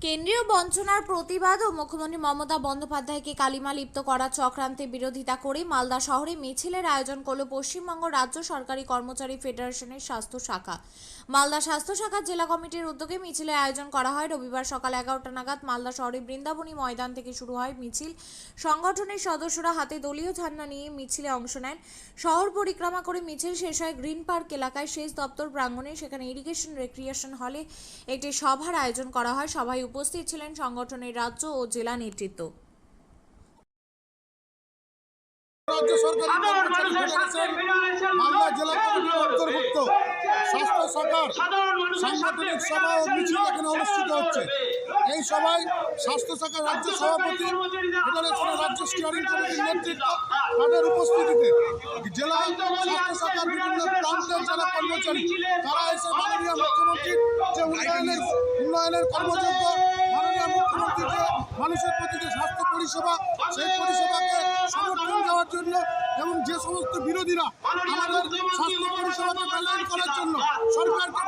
বঞ্চনার প্রতিবাদ ও মুখ্যমন্ত্রী মমতা বন্দ্যোপাধ্যায়কে কালিমা লিপ্ত করা চক্রান্তে বিরোধিতা করে মালদা শহরে মিছিলের আয়োজন করল পশ্চিমবঙ্গ রাজ্য সরকারি কর্মচারী ফেডারেশনের স্বাস্থ্য শাখা। মালদা স্বাস্থ্য শাখার জেলা কমিটির উদ্যোগে মিছিলের আয়োজন করা হয়। রবিবার সকাল এগারোটা নাগাদ মালদা শহরে বৃন্দাবনী ময়দান থেকে শুরু হয় মিছিল। সংগঠনের সদস্যরা হাতে দলীয় ঝান্ডা নিয়ে মিছিলে অংশ নেন। শহর পরিক্রমা করে মিছিল শেষ হয় গ্রিন পার্ক এলাকায়। সেচ দপ্তর প্রাঙ্গণে সেখানে ইরিগেশন রেক্রিয়েশন হলে একটি সভার আয়োজন করা হয়। সভায় উপস্থিত ছিলেন সংগঠনের রাজ্য ও জেলা নেতৃত্ব। রাজ্য সরকারি জেলা কমিটির অন্তর্ভুক্ত। স্বাস্থ্য সাংগঠনিক সভা ও মিছিল এখানে অনুষ্ঠিত হচ্ছে। এই সভায় স্বাস্থ্য শাখার রাজ্য সভাপতি ফেডারেশনের স্টিয়ারিং কমিটির নেতৃত্ব তাদের উপস্থিতিতে জেলা স্বাস্থ্য বিভিন্ন প্রান্তের যারা কর্মচারী তারা এসে মাননীয় মুখ্যমন্ত্রীর যে উন্নয়নের উন্নয়নের কর্মযোগ্য মাননীয় মুখ্যমন্ত্রীর যে মানুষের প্রতি যে স্বাস্থ্য পরিষেবা সেই পরিষেবাকে সমর্থন দেওয়ার জন্য এবং যে সমস্ত বিরোধীরা আমাদের স্বাস্থ্য পরিষেবাকে মেলাইন করার জন্য সরকারকে